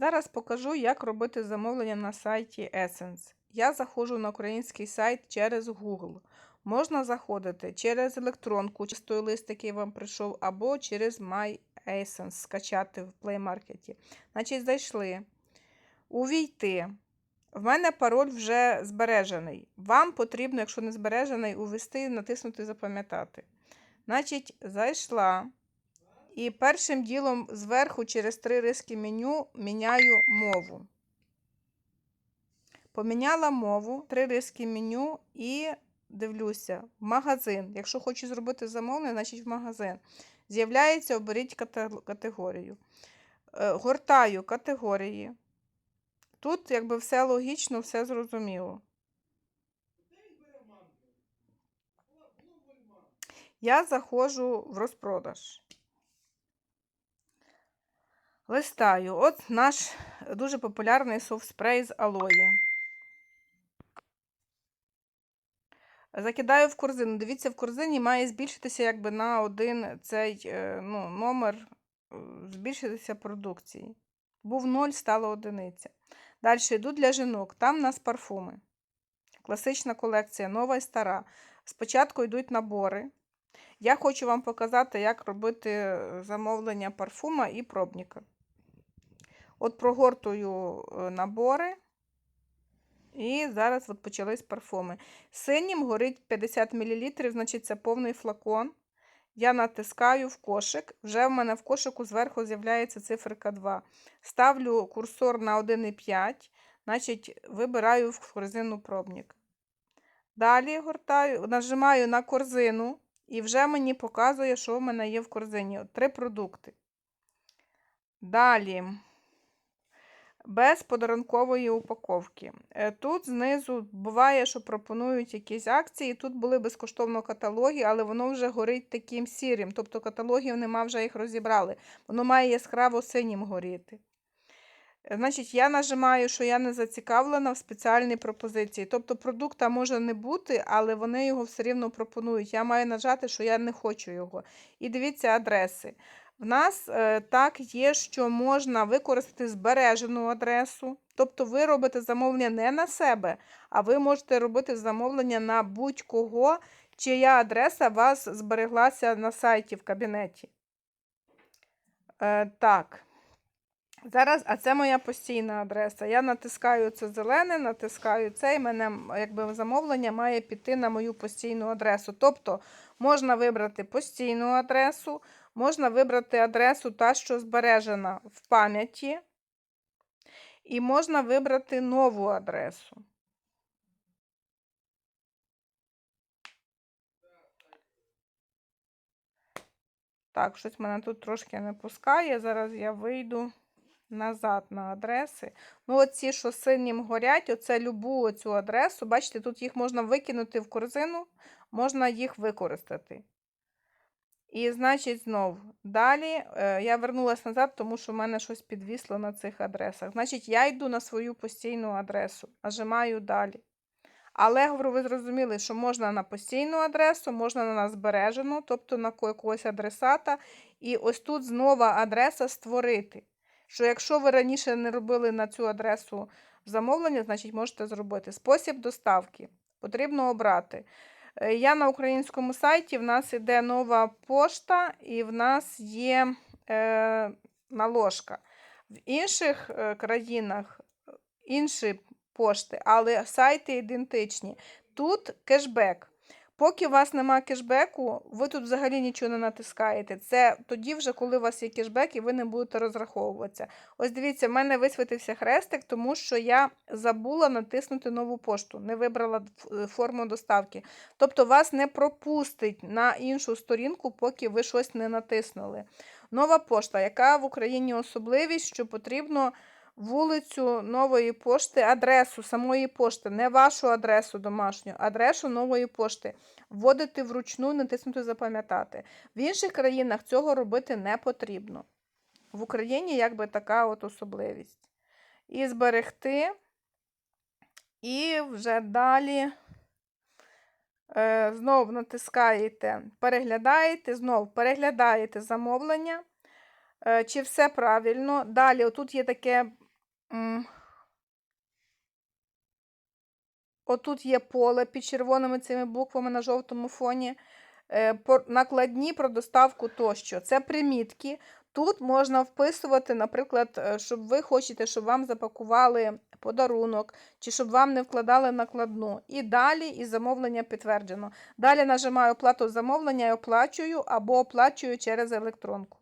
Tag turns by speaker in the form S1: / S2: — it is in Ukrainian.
S1: Зараз покажу, як робити замовлення на сайті Essence. Я заходжу на український сайт через Google. Можна заходити через електронку, чи той лист, який вам прийшов, або через My Essence скачати в Play Market. Значить, зайшли. Увійти. В мене пароль вже збережений. Вам потрібно, якщо не збережений, увести, натиснути Запам'ятати. Значить, зайшла. І першим ділом зверху через три риски меню міняю мову. Поміняла мову, три риски меню і дивлюся в магазин. Якщо хочу зробити замовлення, значить в магазин. З'являється, оберіть категорію. Е, Гортаю категорії. Тут якби все логічно, все зрозуміло. Я заходжу в розпродаж. Листаю. От наш дуже популярний софт-спрей з алої. Закидаю в корзину. Дивіться, в корзині має збільшитися якби на один цей е, ну, номер, е, збільшитися продукції. Був 0, стало одиниця. Далі йду для жінок. Там у нас парфуми. Класична колекція, нова і стара. Спочатку йдуть набори. Я хочу вам показати, як робити е, замовлення парфума і пробника. От прогортую е, набори. І зараз от почались парфуми. Синім горить 50 мл, значить це повний флакон. Я натискаю в кошик. Вже в мене в кошику зверху з'являється циферка 2. Ставлю курсор на 1,5, значить вибираю в корзину пробник. Далі гортаю, нажимаю на корзину, і вже мені показує, що в мене є в корзині. Три продукти. Далі без подарункової упаковки. Е, Тут знизу буває, що пропонують якісь акції. Тут були безкоштовно каталоги, але воно вже горить таким сірим. Тобто каталогів нема, вже їх розібрали. Воно має яскраво синім горіти. Е, Значить, я нажимаю, що я не зацікавлена в спеціальній пропозиції. Тобто продукта може не бути, але вони його все рівно пропонують. Я маю нажати, що я не хочу його. І дивіться адреси. В нас е, так є, що можна використати збережену адресу. Тобто ви робите замовлення не на себе, а ви можете робити замовлення на будь-кого, чия адреса вас збереглася на сайті в кабінеті. Е, так. Зараз, а це моя постійна адреса. Я натискаю це зелене, натискаю це, і мене якби замовлення має піти на мою постійну адресу. Тобто можна вибрати постійну адресу, можна вибрати адресу та, що збережена в пам'яті, і можна вибрати нову адресу. Так, щось мене тут трошки не пускає. Зараз я вийду назад на адреси. Ну, оці, що синім горять, оце любу оцю адресу. Бачите, тут їх можна викинути в корзину, можна їх використати. І, значить, знов далі е, я вернулася назад, тому що в мене щось підвісло на цих адресах. Значить, я йду на свою постійну адресу, нажимаю далі. Але, говорю, ви зрозуміли, що можна на постійну адресу, можна на збережену, тобто на якогось адресата. І ось тут знова адреса створити. Що якщо ви раніше не робили на цю адресу замовлення, значить можете зробити. Спосіб доставки потрібно обрати. Е, Я на українському сайті, в нас іде нова пошта і в нас є е, наложка. В інших е, країнах е, інші пошти, але сайти ідентичні. Тут кешбек. Поки у вас немає кешбеку, ви тут взагалі нічого не натискаєте. Це тоді, вже, коли у вас є кешбек, і ви не будете розраховуватися. Ось дивіться, в мене висвітився хрестик, тому що я забула натиснути нову пошту, не вибрала е, форму доставки. Тобто вас не пропустить на іншу сторінку, поки ви щось не натиснули. Нова пошта, яка в Україні особливість, що потрібно вулицю нової пошти, адресу самої пошти, не вашу адресу домашню, адресу нової пошти. Вводити вручну, натиснути запам'ятати. В інших країнах цього робити не потрібно. В Україні якби така от особливість. І зберегти. І вже далі е, знов натискаєте, переглядаєте, знов переглядаєте замовлення, е, чи все правильно. Далі, отут є таке. Отут є поле під червоними цими буквами на жовтому фоні. Е, Накладні про доставку тощо. Це примітки. Тут можна вписувати, наприклад, е, щоб ви хочете, щоб вам запакували подарунок, чи щоб вам не вкладали накладну. І далі і замовлення підтверджено. Далі нажимаю оплату замовлення і оплачую або оплачую через електронку.